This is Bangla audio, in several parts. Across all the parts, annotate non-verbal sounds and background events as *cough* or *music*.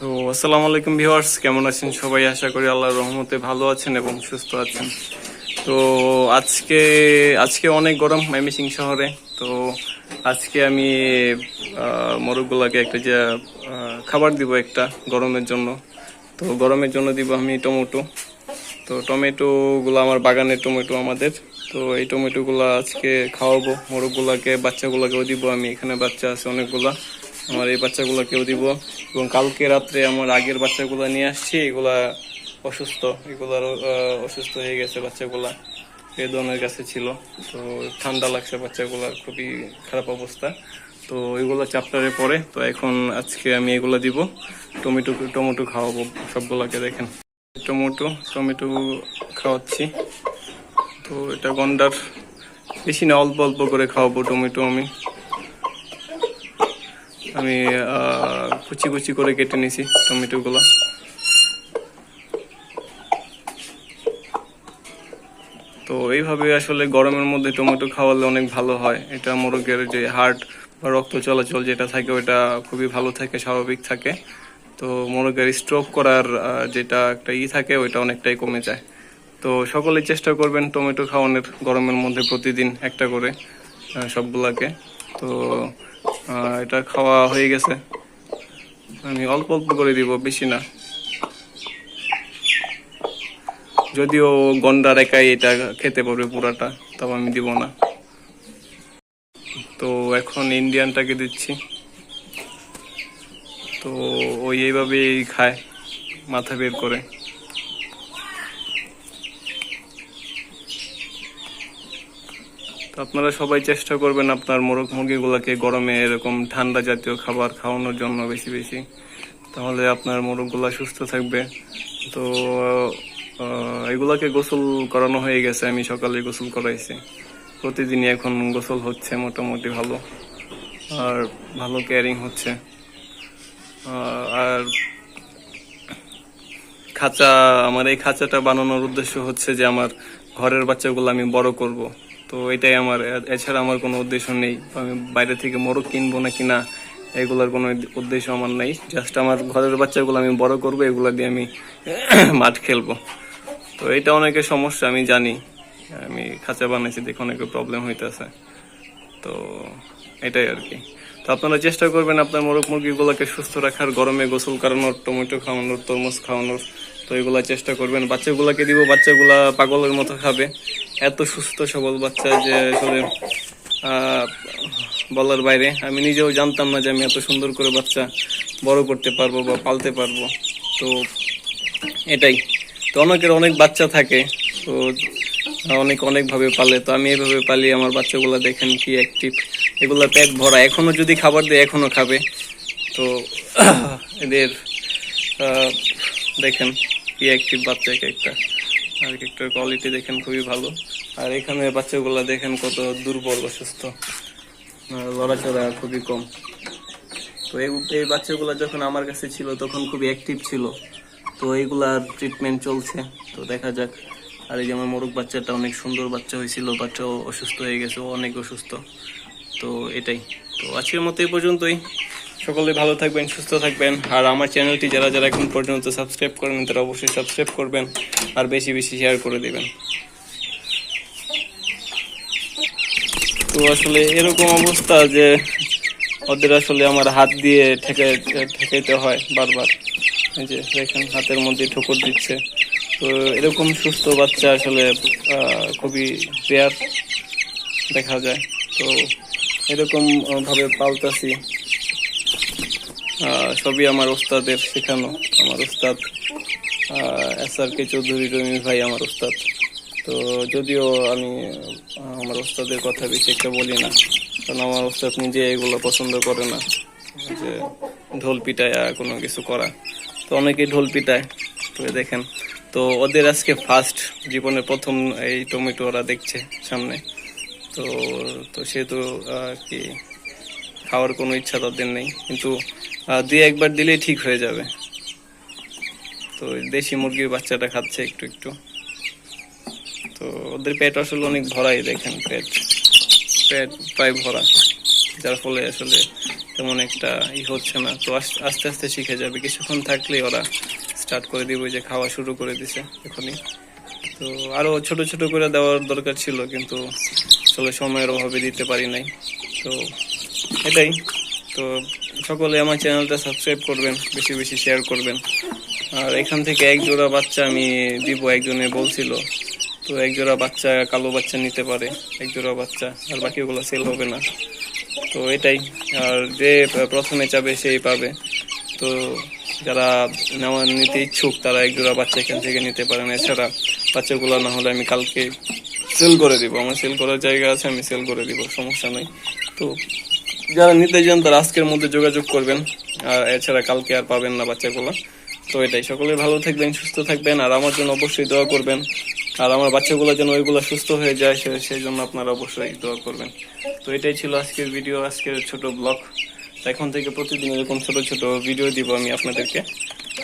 তো আসসালামু আলাইকুম ভিউয়ার্স, কেমন আছেন সবাই? আশা করি আল্লাহর রহমতে ভালো আছেন এবং সুস্থ আছেন। তো আজকে আজকে অনেক গরম ময়মনসিং শহরে। তো আজকে আমি মোরগগুলাকে একটা যে খাবার দিব একটা গরমের জন্য। তো গরমের জন্য দিব আমি টমেটো। তো টমেটোগুলো আমার বাগানের টমেটো আমাদের। তো এই টমেটোগুলো আজকে খাওয়াবো। মোরগগুলাকে, বাচ্চাগুলোকেও দিব আমি। এখানে বাচ্চা আছে অনেকগুলা। আমার এই বাচ্চাগুলোকেও দিব। এবং কালকে রাত্রে আমার আগের বাচ্চাগুলো নিয়ে আসছি, এগুলা অসুস্থ এগুলার অসুস্থ হয়ে গেছে বাচ্চাগুলা। বেদনের কাছে ছিল। তো ঠান্ডা লাগছে বাচ্চাগুলার, খুবই খারাপ অবস্থা। তো এগুলো চ্যাপ্টারে পড়ে। তো এখন আজকে আমি এগুলো দিব। টমেটো টমেটো খাওয়াবো, সবগুলাকে দেখেন। টমেটো টমেটো খাওয়াচ্ছি। তো এটা গন্ডার। বেশি না, অল্প অল্প করে খাওয়াবো টমেটো আমি। আমি কুচি কুচি করে কেটে নিছি টমেটোগুলো। তো এইভাবে আসলে গরমের মধ্যে টমেটো খাওয়ালে অনেক ভালো হয়। এটা মোরগের যে হার্ট বা রক্ত চলাচল যেটা থাকে, ওটা খুবই ভালো থাকে, স্বাভাবিক থাকে। তো মোরগের স্ট্রোক করার যেটা একটা ই থাকে, ওইটা অনেকটাই কমে যায়। তো সকলেই চেষ্টা করবেন টমেটো খাওয়ানোর গরমের মধ্যে প্রতিদিন একটা করে সবগুলাকে। তো এটা খাওয়া হয়ে গেছে। আমি অল্প অল্প করে দিব, বেশি না। যদিও গন্ডার একাই এটা খেতে পারবে পুরাটা তবে আমি দিব না। তো এখন ইন্ডিয়ানটাকে দিচ্ছি। তো ওই এইভাবেই খায়, মাথা বের করে। আপনারা সবাই চেষ্টা করবেন আপনার মোরগ মুরগিগুলোকে গরমে এরকম ঠান্ডা জাতীয় খাবার খাওয়ানোর জন্য বেশি বেশি। তাহলে আপনার মোরগগুলো সুস্থ থাকবে। তো এগুলাকে গোসল করানো হয়ে গেছে। আমি সকালে গোসল করাইছি। প্রতিদিনই এখন গোসল হচ্ছে মোটামুটি ভালো। আর ভালো কেয়ারিং হচ্ছে। আর খাঁচা, আমার এই খাঁচাটা বানানোর উদ্দেশ্য হচ্ছে যে আমার ঘরের বাচ্চাগুলো আমি বড় করব। তো এটাই আমার, এছাড়া আমার কোনো উদ্দেশ্য নেই। আমি বাইরে থেকে মোরগ কিনবো না কিনা, এগুলার কোনো উদ্দেশ্য আমার নেই। জাস্ট আমার ঘরের বাচ্চাগুলো আমি বড় করব, এগুলো দিয়ে আমি *clears throat* মাঠ খেলব। তো এটা অনেকের সমস্যা, আমি জানি। আমি খাঁচা বানাইছি দেখে অনেকের প্রবলেম হইতেছে। তো এটাই আর কি। তো আপনারা চেষ্টা করবেন আপনার মোরগ মুরগিগুলোকে সুস্থ রাখার, গরমে গোসল করানোর, টমেটো খাওয়ানোর, তরমুজ খাওয়ানোর। তো এগুলা চেষ্টা করবেন। বাচ্চাগুলাকে দিব, বাচ্চাগুলা পাগলের মতো খাবে। এত সুস্থ সবল বাচ্চা যে আসলে বলার বাইরে। আমি নিজেও জানতাম না যে আমি এত সুন্দর করে বাচ্চা বড় করতে পারব বা পালতে পারব। তো এটাই। তো অনেকের অনেক বাচ্চা থাকে, তো অনেক অনেকভাবে পালে। তো আমি এভাবে পালি আমার বাচ্চাগুলো দেখেন কি অ্যাক্টিভ এগুলো পেট ভরা। এখনও যদি খাবার দেয় এখনও খাবে। তো এদের দেখেন কি অ্যাক্টিভ বাচ্চা এক একটা। আর এক একটার কোয়ালিটি দেখেন খুবই ভালো। আর এখানে বাচ্চাগুলো দেখেন কত দুর্বল, অসুস্থ। লড়াচড়া খুবই কম। তো এই এই বাচ্চাগুলো যখন আমার কাছে ছিল তখন খুবই অ্যাক্টিভ ছিল। তো এইগুলার ট্রিটমেন্ট চলছে। তো দেখা যাক। আর এই যে আমার মোরগ বাচ্চাটা অনেক সুন্দর বাচ্চা হয়েছিল, বাচ্চাও অসুস্থ হয়ে গেছে অনেক অসুস্থ। তো এটাই। তো আজকের মতো এই পর্যন্তই। সকলে ভালো থাকবেন, সুস্থ থাকবেন। আর আমার চ্যানেলটি যারা যারা এখন পর্যন্ত সাবস্ক্রাইব করেন তারা অবশ্যই সাবস্ক্রাইব করবেন আর বেশি বেশি শেয়ার করে দেবেন। তো আসলে এরকম অবস্থা যে ওদের আসলে আমার হাত দিয়ে ঠেকে, ঠেকাইতে হয় বারবার। যে দেখেন, হাতের মধ্যে ঠোকর দিচ্ছে। তো এরকম সুস্থ বাচ্চা আসলে খুবই রেয়ার দেখা যায়। তো এরকম ভাবে সবই আমার ওস্তাদের শেখানো। আমার ওস্তাদ এস আর কে চৌধুরী রমি ভাই আমার ওস্তাদ। তো যদিও আমি আমার ওস্তাদের কথা বেশি একটা বলি না কারণ আমার ওস্তাদ নিজে এগুলো পছন্দ করে না যে ঢোল পিটায় কোনো কিছু করা। তো অনেকেই ঢোল পিটায় তো দেখেন। তো ওদের আজকে ফার্স্ট জীবনের প্রথম এই টমেটো ওরা দেখছে সামনে। তো তো সেহেতু আহ, কি খাওয়ার কোনো ইচ্ছা তাদের নেই। কিন্তু দুই একবার দিলেই ঠিক হয়ে যাবে। তো দেশি মুরগির বাচ্চাটা খাচ্ছে একটু একটু। তো ওদের পেট আসলে অনেক ভরাই দেখেন পেট। পেট প্রায় ভরা। যার ফলে আসলে তেমন একটা ই হচ্ছে না। তো আস- আস্তে আস্তে শিখে যাবে। কিছুক্ষণ থাকলেই ওরা স্টার্ট করে দিব যে খাওয়া শুরু করে দিছে এখনই। তো আরও ছোট ছোট করে দেওয়ার দরকার ছিল কিন্তু আসলে সময়ের অভাবে দিতে পারি নাই। তো এটাই। তো সকলে আমার চ্যানেলটা সাবস্ক্রাইব করবেন, বেশি বেশি শেয়ার করবেন। আর এখান থেকে এক জোড়া বাচ্চা আমি দিব একজনে বলছিল। তো এক জোড়া বাচ্চা, কালো বাচ্চা নিতে পারে, এক জোড়া বাচ্চা, আর বাকিগুলো সেল হবে না। তো এটাই, আর যে প্রথমে চাবে সেই পাবে। তো যারা নেওয়া নিতে ইচ্ছুক, তারা এক জোড়া বাচ্চা এখান থেকে নিতে পারেন। এছাড়া বাচ্চাগুলো না হলে আমি কালকে সেল করে দিব। আমার সেল করার জায়গা আছে, আমি সেল করে দিব, সমস্যা নেই। তো যারা নিতে চান তারা আজকের মধ্যে যোগাযোগ করবেন। আর এছাড়া কালকে আর পাবেন না বাচ্চাগুলো তো এটাই। সকলে ভালো থাকবেন, সুস্থ থাকবেন, আর আমার জন্য অবশ্যই দোয়া করবেন। আর আমার বাচ্চাগুলো যেন ওইগুলো সুস্থ হয়ে যায়, সে- সেই জন্য আপনারা অবশ্যই দোয়া করবেন। তো এটাই ছিল আজকের ভিডিও, আজকের ছোট ব্লগ। এখন থেকে প্রতিদিন এরকম ছোট ছোট ভিডিও দিব আমি আপনাদেরকে।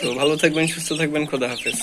তো ভালো থাকবেন, সুস্থ থাকবেন, খোদা হাফেজ।